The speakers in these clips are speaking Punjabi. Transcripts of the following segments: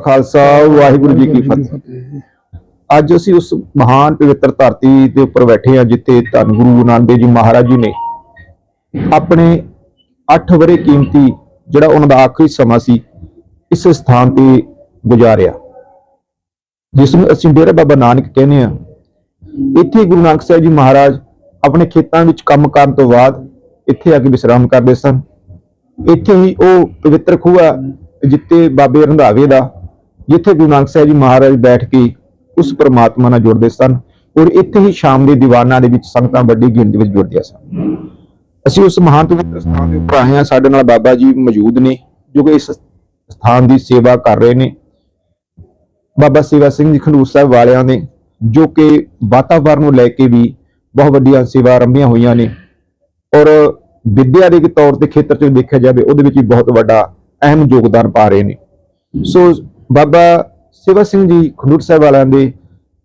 ਖਾਲਸਾ ਵਾਹਿਗੁਰੂ ਜੀ ਕੀ ਫਤਿਹ। ਅੱਜ ਅਸੀਂ ਉਸ ਮਹਾਨ ਪਵਿੱਤਰ ਧਰਤੀ ਦੇ ਉੱਪਰ ਬੈਠੇ ਹਾਂ ਜਿੱਥੇ ਧੰਨ ਗੁਰੂ ਨਾਨਕ ਦੇਵ ਜੀ ਮਹਾਰਾਜ ਜੀ ਨੇ ਆਪਣੇ 8 ਵਰੇ ਕੀਮਤੀ ਜਿਹੜਾ ਉਹਨਾਂ ਦਾ ਆਖਰੀ ਸਮਾਂ ਸੀ ਇਸ ਸਥਾਨ ਤੇ ਗੁਜ਼ਾਰਿਆ। ਜਿਸ ਨੂੰ ਅਸੀਂ ਡੇਰਾ ਬਾਬਾ ਨਾਨਕ ਕਹਿੰਦੇ ਆ ਇੱਥੇ ਗੁਰੂ ਨਾਨਕ ਸਾਹਿਬ ਜੀ ਮਹਾਰਾਜ ਆਪਣੇ ਖੇਤਾਂ ਵਿੱਚ ਕੰਮ ਕਰਨ ਤੋਂ ਬਾਅਦ ਇੱਥੇ ਆ ਕੇ ਵਿਸ਼ਰਾਮ ਕਰਦੇ ਸਨ। ਇੱਥੇ ਹੀ ਉਹ ਪਵਿੱਤਰ ਖੂਹ ਆ ਜਿੱਤੇ ਬਾਬੇ ਰੰਧਾਵੇ ਦਾ ਜਿੱਥੇ ਗੁਰੂ ਨਾਨਕ ਸਾਹਿਬ ਜੀ ਮਹਾਰਾਜ ਬੈਠ ਕੇ ਉਸ ਪਰਮਾਤਮਾ ਨਾਲ ਜੁੜਦੇ ਸਨ ਔਰ ਇੱਥੇ ਹੀ ਸ਼ਾਮ ਦੇ ਦੀਵਾਨਾਂ ਦੇ ਵਿੱਚ ਸੰਗਤਾਂ ਵੱਡੀ ਗਿਣਤੀ ਵਿੱਚ ਜੁੜਦੀਆਂ ਸਨ। ਅਸੀਂ ਉਸ ਮਹਾਨ ਪਵਿੱਤਰ ਸਥਾਨ ਦੇ ਉੱਪਰ ਆਏ ਹਾਂ। ਸਾਡੇ ਨਾਲ ਬਾਬਾ ਜੀ ਮੌਜੂਦ ਨੇ ਜੋ ਕਿ ਇਸ ਸਥਾਨ ਦੀ ਸੇਵਾ ਕਰ ਰਹੇ ਨੇ। ਬਾਬਾ ਸੇਵਾ ਸਿੰਘ ਜੀ ਖੰਡੂਰ ਸਾਹਿਬ ਵਾਲਿਆਂ ਨੇ ਜੋ ਕਿ ਵਾਤਾਵਰਣ ਨੂੰ ਲੈ ਕੇ ਵੀ ਬਹੁਤ ਵੱਡੀਆਂ ਸੇਵਾ ਆਰੰਭੀਆਂ ਹੋਈਆਂ ਨੇ ਔਰ ਵਿਦਿਆ ਦੇ ਤੌਰ ਤੇ ਖੇਤਰ 'ਚ ਦੇਖਿਆ ਜਾਵੇ ਉਹਦੇ ਵਿੱਚ ਵੀ ਬਹੁਤ ਵੱਡਾ ਅਹਿਮ ਯੋਗਦਾਨ ਪਾ ਰਹੇ ਨੇ। ਸੋ ਬਾਬਾ ਸਿਵਾ ਸਿੰਘ ਜੀ ਖੰਡੂਰ ਸਾਹਿਬ ਵਾਲਿਆਂ ਦੇ,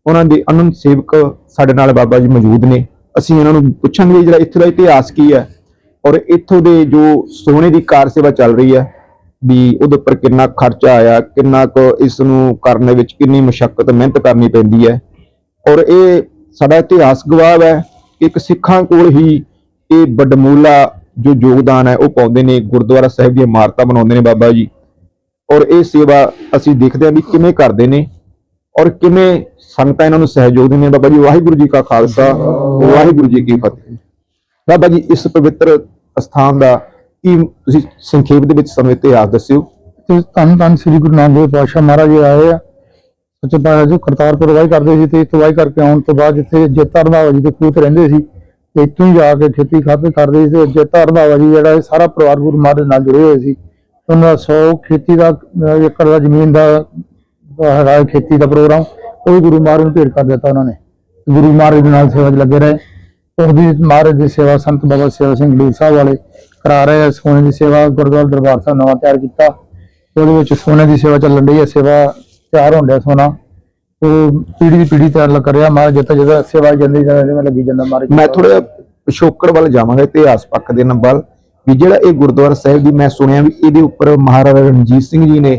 ਉਹਨਾਂ ਦੇ ਅਨੰਦ ਸੇਵਕ ਸਾਡੇ ਨਾਲ ਬਾਬਾ ਜੀ ਮੌਜੂਦ ਨੇ। ਅਸੀਂ ਇਹਨਾਂ ਨੂੰ ਪੁੱਛਾਂਗੇ ਜਿਹੜਾ ਇੱਥੇ ਦਾ ਇਤਿਹਾਸ ਕੀ ਹੈ ਔਰ ਇੱਥੋਂ ਦੇ ਜੋ ਸੋਨੇ ਦੀ ਕਾਰ ਸੇਵਾ ਚੱਲ ਰਹੀ ਹੈ, ਵੀ ਉਹਦੇ ਉੱਪਰ ਕਿੰਨਾ ਖਰਚਾ ਆਇਆ, ਕਿੰਨਾ ਕੁ ਇਸ ਨੂੰ ਕਰਨ ਵਿੱਚ ਕਿੰਨੀ ਮੁਸ਼ਕਲ ਮਿਹਨਤ ਕਰਨੀ ਪੈਂਦੀ ਹੈ। ਔਰ ਇਹ ਸਾਡਾ ਇਤਿਹਾਸ ਗਵਾਹ ਹੈ ਕਿ ਇੱਕ ਸਿੱਖਾਂ ਕੋਲ ਹੀ ਇਹ ਵੱਡਮੂਲਾ ਜੋ ਯੋਗਦਾਨ ਹੈ, ਉਹ ਪਾਉਂਦੇ ਨੇ, ਗੁਰਦੁਆਰਾ ਸਾਹਿਬ ਦੀਆਂ ਇਮਾਰਤਾਂ ਬਣਾਉਂਦੇ ਨੇ ਬਾਬਾ ਜੀ। ਔਰ ਇਹ ਸੇਵਾ ਅਸੀਂ ਦੇਖਦੇ ਹਾਂ ਵੀ ਕਿਵੇਂ ਕਰਦੇ ਨੇ ਔਰ ਕਿਵੇਂ ਸੰਗਤਾਂ ਇਹਨਾਂ ਨੂੰ ਸਹਿਯੋਗ ਦਿੰਦੀਆਂ ਬਾਬਾ ਜੀ, ਵਾਹਿਗੁਰੂ ਜੀ ਕਾ ਖਾਲਸਾ, ਵਾਹਿਗੁਰੂ ਜੀ ਕੀ ਫਤਿਹ। ਬਾਬਾ ਜੀ, ਇਸ ਪਵਿੱਤਰ ਸਥਾਨ ਦਾ ਕੀ ਤੁਸੀਂ ਸੰਖੇਪ ਦੇ ਵਿੱਚ ਸਮੇਂ ਇਤਿਹਾਸ ਦੱਸਿਓ? ਤੇ ਧੰਨ ਧੰਨ ਸ੍ਰੀ ਗੁਰੂ ਨਾਨਕ ਦੇਵ ਪਾਤਸ਼ਾਹ ਮਹਾਰਾਜ ਜੀ ਆਏ ਆ। ਸੱਚੇ ਪਾਤਸ਼ਾਹ ਜੀ ਕਰਤਾਰਪੁਰ ਵਾਹੀ ਕਰਦੇ ਸੀ ਤੇ ਇੱਥੋਂ ਵਾਹੀ ਕਰਕੇ ਆਉਣ ਤੋਂ ਬਾਅਦ ਜਿੱਥੇ ਜੇਤਾ ਰੰਧਾਵਾ ਜੀ ਦੇ ਖੂਤ ਰਹਿੰਦੇ ਸੀ। ਤੇ ਇੱਥੋਂ ਹੀ ਜਾ ਕੇ ਖੇਤੀ ਖਾਤੇ ਕਰਦੇ ਸੀ ਤੇ ਜੇਤਾ ਰੰਧਾਵਾ ਜੀ ਜਿਹੜਾ ਇਹ ਸਾਰਾ ਪਰਿਵਾਰ ਗੁਰੂ ਮਹਾਰਾਜ ਨਾਲ ਜੁੜੇ ਹੋਏ ਸੀ। ਉਹਨਾਂ 100 ਖੇਤੀ ਦਾ ਏਕੜ ਦਾ ਜ਼ਮੀਨ ਦਾ ਹੈਗਾ ਖੇਤੀ ਦਾ ਪ੍ਰੋਗਰਾਮ, ਉਹ ਵੀ ਗੁਰੂ ਮਹਾਰਾਜ ਨੂੰ ਭੇਟ ਕਰ ਦਿੱਤਾ ਉਹਨਾਂ ਨੇ। ਗੁਰੂ ਮਹਾਰਾਜ ਦੇ ਨਾਲ ਸੇਵਾ 'ਚ ਲੱਗੇ ਰਹੇ। ਉਹਦੀ ਮਹਾਰਾਜ ਦੀ ਸੇਵਾ ਸੰਤ ਬਾਬਾ ਸੇਵਾ ਸਿੰਘ ਲੂਰ ਸਾਹਿਬ ਵਾਲੇ ਕਰਾ ਰਹੇ ਸੋਨੇ ਦੀ ਸੇਵਾ, ਗੁਰਦੁਆਰਾ ਦਰਬਾਰ ਸਾਹਿਬ ਨਵਾਂ ਤਿਆਰ ਕੀਤਾ। ਉਹਦੇ ਵਿੱਚ ਸੋਨੇ ਦੀ ਸੇਵਾ ਚੱਲਣ ਰਹੀ ਹੈ, ਸੇਵਾ ਤਿਆਰ ਹੋਣ ਡਿਆ ਸੋਨਾ। ਉਹ ਪੀੜੀ ਦੀ ਪੀੜੀ ਤਿਆਰ ਲੱਗ ਰਿਹਾ। ਮਹਾਰਾਜ ਜਿੱਥੇ ਜਿੱਥੇ ਸੇਵਾ ਜਾਂਦੀ ਜਿਵੇਂ ਲੱਗੀ ਜਾਂਦਾ, ਮਹਾਰਾਜ ਮੈਂ ਥੋੜਾ ਪਿਛੋਕੜ ਵੱਲ ਜਾਵਾਂਗਾ, ਇਤਿਹਾਸ ਪੱਖ ਦੇ ਨਾਲ ਵੀ ਜਿਹੜਾ ਇਹ ਗੁਰਦੁਆਰਾ ਸਾਹਿਬ ਦੀ ਮੈਂ ਸੁਣਿਆ ਵੀ ਇਹਦੇ ਉੱਪਰ ਮਹਾਰਾਜਾ ਰਣਜੀਤ ਸਿੰਘ ਜੀ ਨੇ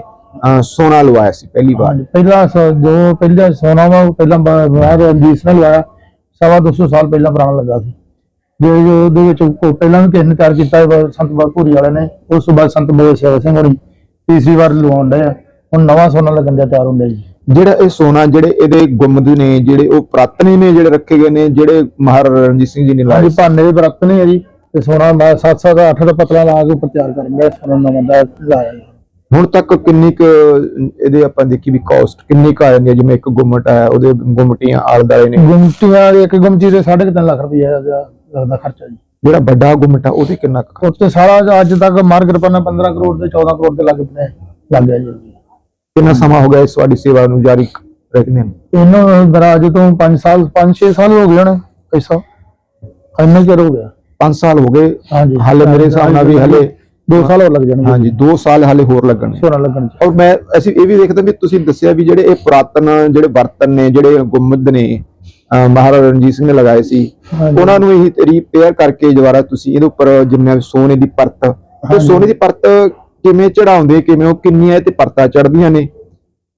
ਸੋਨਾ ਲਵਾਇਆ ਸੀ ਪਹਿਲੀ ਵਾਰ। ਪਹਿਲਾ ਜੋ ਪਹਿਲਾ ਸੋਨਾ ਵਾ ਉਹ ਪਹਿਲਾਂ ਮਹਾਰਾਜ ਰਣਜੀਤ ਸਿੰਘ ਲਵਾਇਆ। ਸਵਾ 200 ਸਾਲ ਪਹਿਲਾਂ ਪੁਰਾਣਾ ਲੱਗਾ ਸੀ। ਜੋ ਉਹਦੇ ਵਿੱਚ ਪਹਿਲਾਂ ਵੀ ਕਿਸੇ ਨੇ ਤਿਆਰ ਕੀਤਾ ਸੰਤ ਬਾਪੂਰੀ ਵਾਲੇ ਨੇ। ਉਸ ਤੋਂ ਬਾਅਦ ਸੰਤ ਸੇਵਾ ਸਿੰਘ ਹੋਣੀ ਤੀਸਰੀ ਵਾਰ ਲਵਾਉਣ ਡਏ ਆ। ਹੁਣ ਨਵਾਂ ਸੋਨਾ ਲੱਗਣ ਦਾ ਤਿਆਰ ਹੁੰਦਾ ਜੀ। ਜਿਹੜਾ ਇਹ ਸੋਨਾ ਜਿਹੜੇ ਇਹਦੇ ਗੁੰਮਦ ਨੇ ਜਿਹੜੇ ਉਹ ਪ੍ਰਾਤਨੀ ਨੇ ਜਿਹੜੇ ਰੱਖੇ ਗਏ ਨੇ ਜਿਹੜੇ ਮਹਾਰਾਜਾ ਰਣਜੀਤ ਸਿੰਘ ਜੀ ਨੇ ਲਾਏ। ਭਾਨੇ ਦੇ ਬਰਤ ਨੇ ਆ ਜੀ। ਤੇ ਸੋਨਾ ਮੈਂ 7 7 8 ਦਾ ਪਤਲਾ ਲਾ ਕੇ ਉੱਪਰ ਤਿਆਰ ਕਰਨ ਦਾ ਸੋਨਾ ਨਵਾਂ ਦਾ ਲਾਇਆ। ਹੁਣ ਤੱਕ ਕਿੰਨੀ ਕੁ ਇਹਦੇ ਆਪਾਂ ਦੇਖੀ ਵੀ ਕਾਸਟ ਕਿੰਨੀ ਕੁ ਆ ਜਾਂਦੀ ਹੈ? ਜਿਵੇਂ ਇੱਕ ਗੁੰਮਟ ਹੈ ਉਹਦੇ ਗੁੰਮਟੀਆਂ ਆਲਦਾਰੇ ਨੇ। ਗੁੰਮਟੀਆਂ ਦੀ ਇੱਕ ਗੁੰਮਟੀ ਦੇ 3.5 ਲੱਖ ਰੁਪਏ ਲੱਗਦਾ ਖਰਚਾ ਜੀ। ਜਿਹੜਾ ਵੱਡਾ ਗੁੰਮਟ ਆ ਉਹਦੇ ਕਿੰਨਾ ਕੁ ਉੱਤੇ ਸਾਰਾ ਅੱਜ ਤੱਕ ਮਾਰਕੀਟ ਪੰਨਾ 15 ਕਰੋੜ ਤੇ 14 ਕਰੋੜ ਦੇ ਲੱਗ ਪਏ ਲੱਗ ਗਿਆ ਜੀ। ਕਿੰਨਾ ਸਮਾਂ ਹੋ ਗਿਆ ਇਸ ਤੁਹਾਡੀ ਸੇਵਾ ਨੂੰ ਜਾਰੀ ਰੱਖਦੇ ਨੂੰ? ਇਹਨੂੰ ਦਰਾਜ ਤੋਂ 5 ਸਾਲ 5-6 ਸਾਲ ਹੋ ਗਏ ਹੋਣੇ ਪੈਸਾ ਇੰਨਾ ਚਿਰ ਹੋ ਗਿਆ। 5 ਸਾਲ ਹੋ ਗਏ। ਹਾਲੇ ਮੇਰੇ ਹਿਸਾਬ ਨਾਲ ਵੀ ਹਲੇ 2 ਸਾਲ ਹੋਰ ਲੱਗ ਜਾਣਗੇ। ਹਾਂਜੀ 2 ਸਾਲ ਹਾਲੇ ਹੋਰ ਲੱਗਣੇ। ਸੋਨਾ ਲੱਗਣ ਚ। ਔਰ ਮੈਂ ਅਸੀਂ ਇਹ ਵੀ ਦੇਖਦੇ ਵੀ ਤੁਸੀਂ ਦੱਸਿਆ ਵੀ ਜਿਹੜੇ ਇਹ ਪੁਰਾਤਨ ਜਿਹੜੇ ਬਰਤਨ ਨੇ ਜਿਹੜੇ ਗੁੰਮਦ ਨੇ ਮਹਾਰਾਜਾ ਰਣਜੀਤ ਸਿੰਘ ਨੇ ਲਗਾਏ ਸੀ। ਉਹਨਾਂ ਨੂੰ ਇਹ ਰਿਪੇਅਰ ਕਰਕੇ ਦੁਬਾਰਾ ਤੁਸੀਂ ਇਹਦੇ ਉੱਪਰ ਜਿੰਨਾ ਸੋਨੇ ਦੀ ਪਰਤ ਤੇ। ਸੋਨੇ ਦੀ ਪਰਤ ਕਿਵੇਂ ਚੜਾਉਂਦੇ ਕਿਵੇਂ ਉਹ ਕਿੰਨੀਆਂ ਤੇ ਪਰਤਾਂ ਚੜਦੀਆਂ ਨੇ?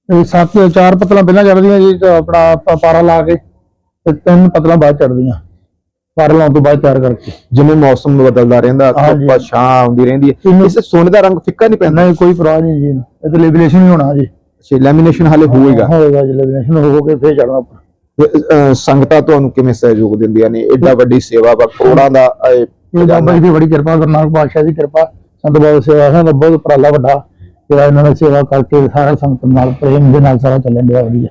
ਇਹ ਸੱਤ ਚਾਰ ਪਤਲਾਂ ਪਹਿਲਾਂ ਚੜਦੀਆਂ ਜੀ ਆਪਣਾ ਪਾਰਾ ਲਾ ਕੇ ਤੇ ਤਿੰਨ ਪਤਲਾਂ ਬਾਅਦ ਚੜਦੀਆਂ ਪਾਰਾ ਲਾਉਣ ਤੋਂ ਬਾਅਦ ਤਿਆਰ ਕਰਕੇ। ਜਿਵੇਂ ਮੌਸਮ ਬਦਲਦਾ ਰਹਿੰਦਾ ਹਾਂਜੀ। ਧੁੱਪ ਛਾਂ ਆਉਂਦੀ ਰਹਿੰਦੀ ਹੈ। ਇਹਨੂੰ- ਇਸ ਸੋਨੇ ਦਾ ਰੰਗ ਫਿੱਕਾ ਨਹੀਂ ਪੈਂਦਾ? ਨਹੀਂ ਕੋਈ ਪਰਵਾਹ ਨਹੀਂ ਜੀ। ਇਹ ਤੇ ਲੈਬਿਲੇਸ਼ਨ ਹੀ ਹੋਣਾ ਜੀ। ਲੈਮੀਨੇਸ਼ਨ ਹਾਲੇ ਹੋਏਗਾ? ਹੋਏਗਾ ਜੀ ਲੈਬਿਲੇਸ਼ਨ ਹੋ ਕੇ ਫੇਰ ਚੜਨਾ ਉੱਪਰ ਤੇ, ਅਹ, ਸੰਗਤਾਂ ਤੁਹਾਨੂੰ ਕਿਵੇਂ ਸਹਿਯੋਗ ਦਿੰਦੀਆਂ ਨੇ? ਐਡਾ ਵੱਡੀ ਸੇਵਾ ਵਾ ਕਰੋੜਾਂ ਦਾ ਇਹ ਇਹ ਬਾਬਾ ਜੀ ਦੀ ਬੜੀ ਕਿਰਪਾ ਗੁਰੂ ਨਾਨਕ ਪਾਤਸ਼ਾਹ ਦੀ ਕਿਰਪਾ। ਸੰਤ ਬਾਬਾ ਸੇਵਾ ਸਿੰਘ ਦਾ ਬਹੁਤ ਉਪਰਾਲਾ ਵੱਡਾ। ਜਿਹੜਾ ਇਹਨਾਂ ਨੇ ਸੇਵਾ ਕਰਕੇ ਸਾਰਾ ਸੰਗਤ ਨਾਲ ਪ੍ਰੇਮ ਦੇ ਨਾਲ ਸਾਰਾ ਚੱਲਣ ਡਿਆ ਵਧੀਆ।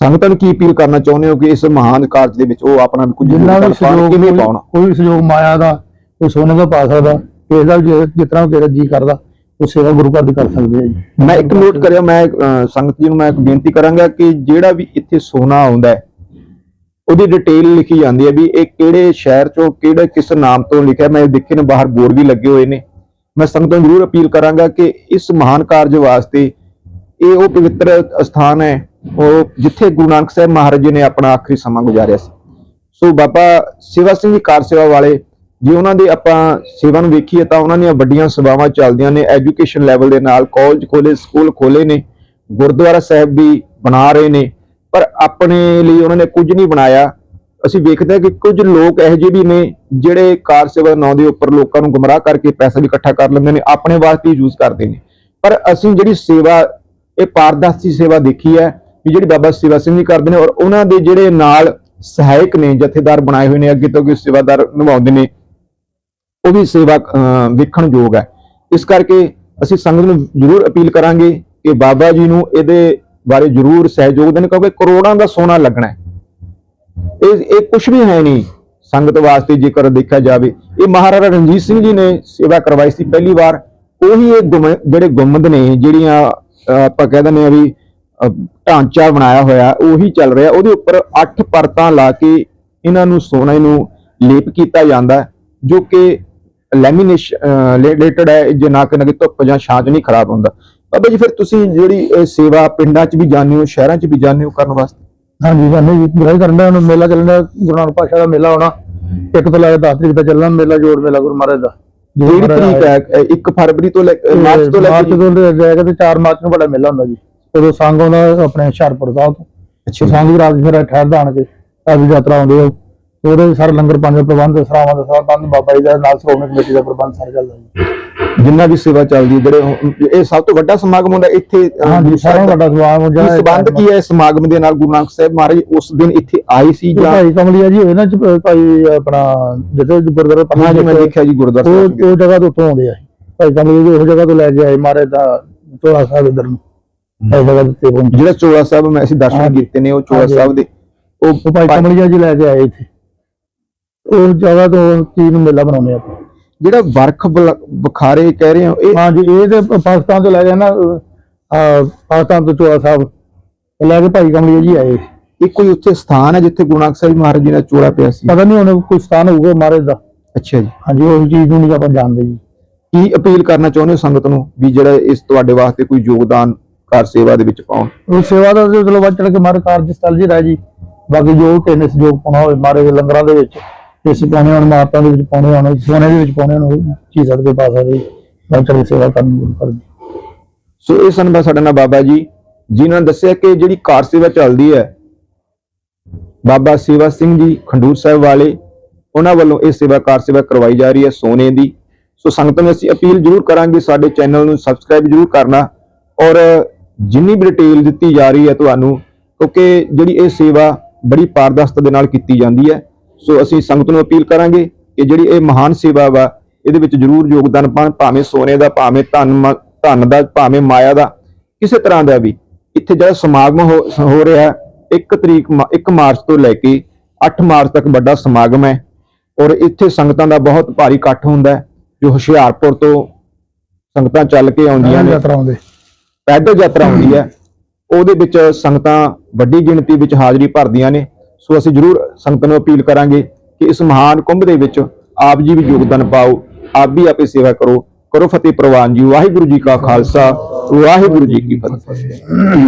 ਸੰਗਤਾਂ ਨੂੰ ਕੀ ਅਪੀਲ ਕਰਨਾ ਚਾਹੁੰਦੇ ਹੋ ਕਿ ਇਸ ਮਹਾਨ ਕਾਰਜ ਦੇ ਵਿੱਚ ਉਹ ਆਪਣਾ ਵੀ ਕੁਝ ਜਿੰਨਾ ਵੀ ਯੋਗਦਾਨ ਪਾਉਣ, ਸਹਿਯੋਗ ਕਿਵੇਂ ਕੋਈ- ਪਾਉਣਾ? ਕੋਈ ਵੀ ਸਹਿਯੋਗ ਮਾਇਆ ਦਾ ਕੋਈ ਸੋਨੇ ਦਾ ਪਾ ਸਕਦਾ ਕਿਸੇ ਦਾ ਜਿਸ ਤਰ੍ਹਾਂ ਕਿਸੇ ਜੀ ਕਰਦਾ ਉਹ ਸੇਵਾ ਗੁਰੂ ਘਰ ਦੀ ਕਰ ਸਕਦੇ ਆ ਜੀ। ਮੈਂ ਇੱਕ ਨੋਟ ਕਰਿਆ ਮੈਂ ਸੰਗਤ ਜੀ ਨੂੰ ਮੈਂ ਇੱਕ ਬੇਨਤੀ ਕਰਾਂਗਾ ਕਿ ਜਿਹੜਾ ਵੀ ਇੱਥੇ ਸੋਨਾ ਆਉਂਦਾ ਹੈ ਉਹਦੀ ਡਿਟੇਲ ਲਿਖੀ ਜਾਂਦੀ ਹੈ ਵੀ ਇਹ ਕਿਹੜੇ ਸ਼ਹਿਰ ਚੋਂ ਕਿਹੜੇ ਕਿਸ ਨਾਮ ਤੋਂ ਲਿਖਿਆ ਮੈਂ ਦੇਖੇ ਨੇ ਬਾਹਰ ਬੋਰਡ ਵੀ ਲੱਗੇ ਹੋਏ ਨੇ। ਮੈਂ ਸੰਗਤਾਂ ਨੂੰ ਜ਼ਰੂਰ ਅਪੀਲ ਕਰਾਂਗਾ ਕਿ ਇਸ ਮਹਾਨ ਕਾਰਜ ਵਾਸਤੇ ਇਹ ਉਹ ਪਵਿੱਤਰ ਸਥਾਨ ਹੈ ਉਹ ਜਿੱਥੇ ਗੁਰੂ ਨਾਨਕ ਸਾਹਿਬ ਮਹਾਰਾਜ ਜੀ ਨੇ ਆਪਣਾ ਆਖਰੀ ਸਮਾਂ ਗੁਜ਼ਾਰਿਆ ਸੀ। ਸੋ ਬਾਬਾ ਸੇਵਾ ਸਿੰਘ ਜੀ ਕਾਰ ਸੇਵਾ ਵਾਲੇ, ਜੇ ਉਹਨਾਂ ਦੇ ਆਪਾਂ ਸੇਵਾ ਨੂੰ ਵੇਖੀਏ ਤਾਂ ਉਹਨਾਂ ਦੀਆਂ ਵੱਡੀਆਂ ਸੇਵਾਵਾਂ ਚੱਲਦੀਆਂ ਨੇ, ਐਜੂਕੇਸ਼ਨ ਲੈਵਲ ਦੇ ਨਾਲ ਕਾਲਜ ਖੋਲੇ ਸਕੂਲ ਖੋਲੇ ਨੇ, ਗੁਰਦੁਆਰਾ ਸਾਹਿਬ ਵੀ ਬਣਾ ਰਹੇ ਨੇ, ਪਰ ਆਪਣੇ ਲਈ ਉਹਨਾਂ ਨੇ ਕੁਝ ਨਹੀਂ ਬਣਾਇਆ। ਅਸੀਂ ਵੇਖਦੇ ਹਾਂ ਕਿ ਕੁਝ ਲੋਕ ਇਹੋ ਜਿਹੇ ਵੀ ਨੇ ਜਿਹੜੇ ਕਾਰ ਸੇਵਾ ਦੇ ਨਾਂ ਦੇ ਉੱਪਰ ਲੋਕਾਂ ਨੂੰ ਗੁੰਮਰਾਹ ਕਰਕੇ ਪੈਸਾ ਵੀ ਇਕੱਠਾ ਕਰ ਲੈਂਦੇ ਨੇ, ਆਪਣੇ ਵਾਸਤੇ ਯੂਜ਼ ਕਰਦੇ ਨੇ। ਪਰ ਅਸੀਂ ਜਿਹੜੀ ਸੇਵਾ, ਇਹ ਪਾਰਦਰਸ਼ੀ ਸੇਵਾ ਦੇਖੀ ਹੈ ਵੀ ਜਿਹੜੀ ਬਾਬਾ ਸੇਵਾ ਸਿੰਘ ਜੀ ਕਰਦੇ ਨੇ ਔਰ ਉਹਨਾਂ ਦੇ ਜਿਹੜੇ ਨਾਲ ਸਹਾਇਕ ਨੇ, ਜਥੇਦਾਰ ਬਣਾਏ ਹੋਏ ਨੇ, ਅੱਗੇ ਤੋਂ ਅੱਗੇ ਸੇਵਾਦਾਰ ਨਿਭਾਉਂਦੇ ਨੇ, ਉਹ ਵੀ ਸੇਵਾ ਵੇਖਣ ਯੋਗ ਹੈ। ਇਸ ਕਰਕੇ ਅਸੀਂ ਸੰਗਤ ਨੂੰ ਜ਼ਰੂਰ ਅਪੀਲ ਕਰਾਂਗੇ ਕਿ ਬਾਬਾ ਜੀ ਨੂੰ ਇਹਦੇ ਬਾਰੇ ਜ਼ਰੂਰ ਸਹਿਯੋਗ ਦੇਣ, ਕਿਉਂਕਿ ਕਰੋੜਾਂ ਦਾ ਸੋਨਾ ਲੱਗਣਾ ਹੈ। ਇਹ ਇਹ ਕੁਝ ਵੀ ਹੈ ਨਹੀਂ ਸੰਗਤ ਵਾਸਤੇ, ਜੇਕਰ ਦੇਖਿਆ ਜਾਵੇ। ਇਹ ਮਹਾਰਾਜਾ ਰਣਜੀਤ ਸਿੰਘ ਜੀ ਨੇ ਸੇਵਾ ਕਰਵਾਈ ਸੀ ਪਹਿਲੀ ਵਾਰ। ਉਹੀ ਇਹ ਗੁੰਮ- ਜਿਹੜੇ ਗੁੰਮਦ ਨੇ, ਜਿਹੜੀਆਂ ਆਪਾਂ ਕਹਿ ਦਿੰਦੇ ਆ ਵੀ ਢਾਂਚਾ ਬਣਾਇਆ ਹੋਇਆ ਉਹੀ ਚੱਲ ਰਿਹਾ। ਉਹਦੇ ਉੱਪਰ 8 ਪਰਤਾਂ ਲਾ ਕੇ ਇਹਨਾਂ ਨੂੰ ਸੋਨੇ ਨੂੰ ਲੇਪ ਕੀਤਾ ਜਾਂਦਾ ਜੋ ਕਿ ਲੈਮੀਨੇਸ਼ਨ ਰਿਲੇਟਡ ਹੈ ਜੇ ਨਾ ਕਿ ਧੁੱਪ ਜਾਂ ਛਾਂ 'ਚ ਨਹੀਂ ਖਰਾਬ ਹੁੰਦਾ। ਬਾਬਾ ਜੀ ਫਿਰ ਤੁਸੀਂ ਜਿਹੜੀ ਸੇਵਾ ਪਿੰਡਾਂ 'ਚ ਵੀ ਜਾਂਦੇ ਹੋ ਸ਼ਹਿਰਾਂ 'ਚ ਵੀ ਜਾਂਦੇ ਹੋ ਕਰਨ ਵਾਸਤੇ? ਹਾਂਜੀ ਜਾਨੇ ਜੀ। ਬੁਰਾਈ ਕਰਨ ਦਾ ਮੇਲਾ ਚੱਲਣਾ ਗੁਰੂ ਨਾਨਕ ਪਾਤਸ਼ਾਹ ਦਾ ਮੇਲਾ ਹੋਣਾ ਇੱਕ ਤੋਂ ਲੈ ਕੇ 10 ਤਰੀਕ ਤੱਕ ਚੱਲਣਾ ਮੇਲਾ ਜੋੜ ਮੇਲਾ ਗੁਰੂ ਮਹਾਰਾਜ ਦਾ। ਜਿਹੜੀ ਤਰੀਕ ਹੈ 1 ਫਰਵਰੀ ਤੋਂ ਲੈ ਕੇ ਮਾਰਚ ਤੋਂ ਲੈ ਮਾਰਚ ਕੇ ਤੋਂ ਲੈ ਕੇ ਤੇ 4 ਮਾਰਚ ਨੂੰ ਬੜਾ ਮੇਲਾ ਹੁੰਦਾ ਜੀ। ਉਦੋਂ ਸੰਗ ਆਉਂਦਾ ਆਪਣੇ ਹੁਸ਼ਿਆਰਪੁਰ ਸਾਹਿਬ ਤੋਂ। ਅੱਛਾ ਸੰਗ ਵੀ ਰਾਤ ਫਿਰ ਠਹਿਰਦਾ ਆਣ ਕੇ ਸਾਡੀ ਯਾਤਰਾ ਆਉਂਦੀ ਹੈ ਉਹਦੇ ਸਾਰੇ ਲੰਗਰ ਪਾਣੀ ਦਾ ਪ੍ਰਬੰਧ ਸਰਾਵਾਂ ਦਾ ਸਾਰਾ ਪ੍ਰਬੰਧ ਬਾਬਾ ਜੀ ਦਾ ਨਾਲ ਸ਼੍ਰੋਮਣੀ ਕਮੇਟੀ ਦਾ ਪ੍ਰਬੰਧ ਸਾਰਾ ਚੱਲਦਾ ਜੀ। ਜਿੰਨਾ ਵੀ ਸੇਵਾ ਚੱਲਦੀ ਹੈ, ਜਿਹੜੇ ਇਹ ਸਭ ਤੋਂ ਵੱਡਾ ਸਮਾਗਮ ਹੁੰਦਾ ਇੱਥੇ ਹਾਂਜੀ ਸਾਰਾ ਵੱਡਾ ਸਵਾਲ ਹੋ ਕੀ ਸੰਬੰਧ ਕੀ ਹੈ ਸਮਾਗਮ। ਦੇ ਨਾਲ ਗੁਰੂ ਨਾਨਕ ਸਾਹਿਬ ਮਹਾਰਾਜ ਉਸ ਦਿਨ ਇੱਥੇ ਆਏ ਸੀ ਜਾਂ ਭਾਈ ਕਮਲੀਆ ਜੀ ਹੋਏ ਨਾ ਚ- ਭਾਈ ਆਪਣਾ ਜਿੱਥੇ ਗੁਰਦੁਆਰਾ ਹਾਂ ਜੀ ਮੈਂ ਪੰਨਾ ਦੇਖਿਆ ਜੀ ਗੁਰਦੁਆਰਾ ਉਹ ਜਗ੍ਹਾ ਤੋਂ ਉੱਥੋਂ ਆਉਂਦੇ ਆ। ਭਾਈ ਕਮਲੀਆ ਜੀ ਉਹ ਜਗ੍ਹਾ ਤੋਂ ਲੈ ਕੇ ਆਏ ਮਹਾਰਾਜ ਦਾ ਚੋਲਾ ਸਾਹਿਬ ਇਧਰ ਨੂੰ। ਜਗ੍ਹਾ ਪਹੁੰਚੇ। ਜਿਹੜਾ ਚੋਲਾ ਸਾਹਿਬ ਮੈਂ ਅਸੀਂ ਦਰਸ਼ਨ ਹਾਂਜੀ। ਕੀਤੇ ਨੇ ਉਹ ਚੋਲਾ ਹਾਂਜੀ। ਸਾਹਿਬ ਦੇ। ਉਹ ਭਾਈ ਕਮਲੀਆ ਜੀ ਲੈ ਕੇ ਆਏ ਇੱਥੇ। ਉਹ ਜਗ੍ਹਾ ਤੋਂ ਚੀਜ਼ ਨੂੰ ਮੇਲਾ ਬਣਾਉਂਦੇ ਆਪਾਂ ਜਿਹੜਾ ਵਰਖ ਬਲ- ਬੁਖਾਰੇ ਕਹਿ ਰਹੇ ਹੋ ਇਹ ਹਾਂਜੀ ਇਹ ਤੇ ਪਾਕਿਸਤਾਨ ਤੋਂ ਲੈ ਕੇ ਨਾ ਆ ਪਾਕਿਸਤਾਨ ਤੋਂ ਚੋਲਾ ਸਾਹਿਬ। ਇਹ ਲੈ ਕੇ ਭਾਈ ਕਮਲੀਆ ਜੀ ਆਏ। ਇਹ ਕੋਈ ਉੱਥੇ ਸਥਾਨ ਹੈ ਜਿੱਥੇ ਗੁਰੂ ਨਾਨਕ ਸਾਹਿਬ ਮਹਾਰਾਜ ਜੀ ਦਾ ਚੋਲਾ ਪਿਆ ਸੀ? ਪਤਾ ਨਹੀਂ ਉਹਨੇ ਕੋਈ ਸਥਾਨ ਹੋਊਗਾ ਮਹਾਰਾਜ ਦਾ। ਅੱਛਾ ਜੀ। ਹਾਂਜੀ ਉਹ ਚੀਜ਼ ਨੂੰ ਨਹੀਂ ਆਪਾਂ ਜਾਣਦੇ ਜੀ। ਕੀ ਅਪੀਲ ਕਰਨਾ ਚਾਹੁੰਦੇ ਹੋ ਸੰਗਤ ਨੂੰ ਵੀ ਜਿਹੜਾ ਇਸ ਤੁਹਾਡੇ ਵਾਸਤੇ ਕੋਈ ਯੋਗਦਾਨ ਕਾਰ ਸੇਵਾ ਦੇ ਵਿੱਚ ਪਾਉਣ। ਉਹ ਸੇਵਾ ਦਾ ਤੇ ਚਲੋ ਵੱਧ ਚੜ ਕੇ ਮਾਰੇ ਕਾਰਜ ਸਥਲ ਜੀ ਰਹਿ ਜੀ। ਬਾਕੀ ਜੋ ਨੇ ਸਹਿਯੋਗ ਪਾਉਣਾ ਹੋਵੇ ਮਾਰੇ ਦੇ ਲੰਗਰਾਂ ਦੇ ਵਿੱਚ ਇਸ ਪਾਉਣੇ ਹੋਣ ਮਾਤਾ ਦੇ ਵਿੱਚ ਪਾਉਣੇ ਹੋਣ ਸੋਨੇ ਦੇ ਵਿੱਚ ਪਾਉਣੇ ਹੋਣ ਚੀਜ਼ ਸਕਦੇ ਪਾ ਸਕਦੇ ਵੱਧ ਚੜ ਕੇ ਸੇਵਾ ਕਰਨ ਗੁਰੂ ਕਰ ਸੋ ਇਹ ਸਨ ਸਾਡਾ ਨਾਲ ਬਾਬਾ ਜੀ ਜਿਨ੍ਹਾਂ ਨੇ ਦੱਸਿਆ ਕਿ ਜਿਹੜੀ ਕਾਰ ਸੇਵਾ ਚੱਲਦੀ ਹੈ ਬਾਬਾ ਸੇਵਾ ਸਿੰਘ ਜੀ ਖੰਡੂਰ ਸਾਹਿਬ ਵਾਲੇ ਉਹਨਾਂ ਵੱਲੋਂ ਇਹ ਸੇਵਾ ਕਾਰ ਸੇਵਾ ਕਰਵਾਈ ਜਾ ਰਹੀ ਹੈ ਸੋਨੇ ਦੀ। ਸੋ ਸੰਗਤ ਨੂੰ ਅਸੀਂ ਅਪੀਲ ਜ਼ਰੂਰ ਕਰਾਂਗੇ ਸਾਡੇ ਚੈਨਲ ਨੂੰ ਸਬਸਕ੍ਰਾਈਬ ਜ਼ਰੂਰ ਕਰਨਾ ਔਰ ਜਿੰਨੀ ਵੀ ਡਿਟੇਲ ਦਿੱਤੀ ਜਾ ਰਹੀ ਹੈ ਤੁਹਾਨੂੰ ਕਿਉਂਕਿ ਜਿਹੜੀ ਇਹ ਸੇਵਾ ਬੜੀ ਪਾਰਦਰਸ਼ਤਾ ਦੇ ਨਾਲ ਕੀਤੀ ਜਾਂਦੀ ਹੈ। ਸੋ ਅਸੀਂ ਸੰਗਤ ਨੂੰ ਅਪੀਲ ਕਰਾਂਗੇ ਕਿ ਜਿਹੜੀ ਇਹ ਮਹਾਨ ਸੇਵਾ ਵਾ ਇਹਦੇ ਵਿੱਚ ਜ਼ਰੂਰ ਯੋਗਦਾਨ ਪਾਉਣ ਭਾਵੇਂ ਸੋਨੇ ਦਾ ਭਾਵੇਂ ਧਨ ਧਨ ਦਾ ਭਾਵੇਂ ਮਾਇਆ ਦਾ ਕਿਸੇ ਤਰ੍ਹਾਂ ਦਾ ਵੀ। ਇੱਥੇ ਜਿਹੜਾ ਸਮਾਗਮ ਹੋ ਰਿਹਾ ਹੈ 1 ਤਰੀਕ 1 ਮਾਰਚ ਤੋਂ ਲੈ ਕੇ 8 ਮਾਰਚ ਤੱਕ ਵੱਡਾ ਸਮਾਗਮ ਹੈ। ਔਰ ਇੱਥੇ ਸੰਗਤਾਂ ਦਾ ਬਹੁਤ ਭਾਰੀ ਇਕੱਠ ਹੁੰਦਾ ਜੋ ਹੁਸ਼ਿਆਰਪੁਰ ਤੋਂ ਸੰਗਤਾਂ ਚੱਲ ਕੇ ਆਉਂਦੀਆਂ ਨੇ। ਪੈਦਲ ਯਾਤਰਾ ਹੁੰਦੀ ਹੈ। ਉਹਦੇ ਵਿੱਚ ਸੰਗਤਾਂ ਵੱਡੀ ਗਿਣਤੀ ਵਿੱਚ ਹਾਜ਼ਰੀ ਭਰਦੀਆਂ ਨੇ। ਸੋ ਅਸੀਂ ਜਰੂਰ ਸੰਗਤਾਂ ਨੂੰ ਅਪੀਲ ਕਰਾਂਗੇ ਕਿ ਇਸ ਮਹਾਨ ਕੁੰਭ ਦੇ ਵਿੱਚ ਆਪ ਜੀ ਵੀ ਯੋਗਦਾਨ ਪਾਓ, ਆਪ ਵੀ ਆਪੇ ਸੇਵਾ ਕਰੋ। ਕਰੋ ਫਤਿਹ ਪ੍ਰਵਾਨ ਜੀ, ਵਾਹਿਗੁਰੂ ਜੀ ਕਾ ਖਾਲਸਾ, ਵਾਹਿਗੁਰੂ ਜੀ ਕੀ ਫਤਿਹ।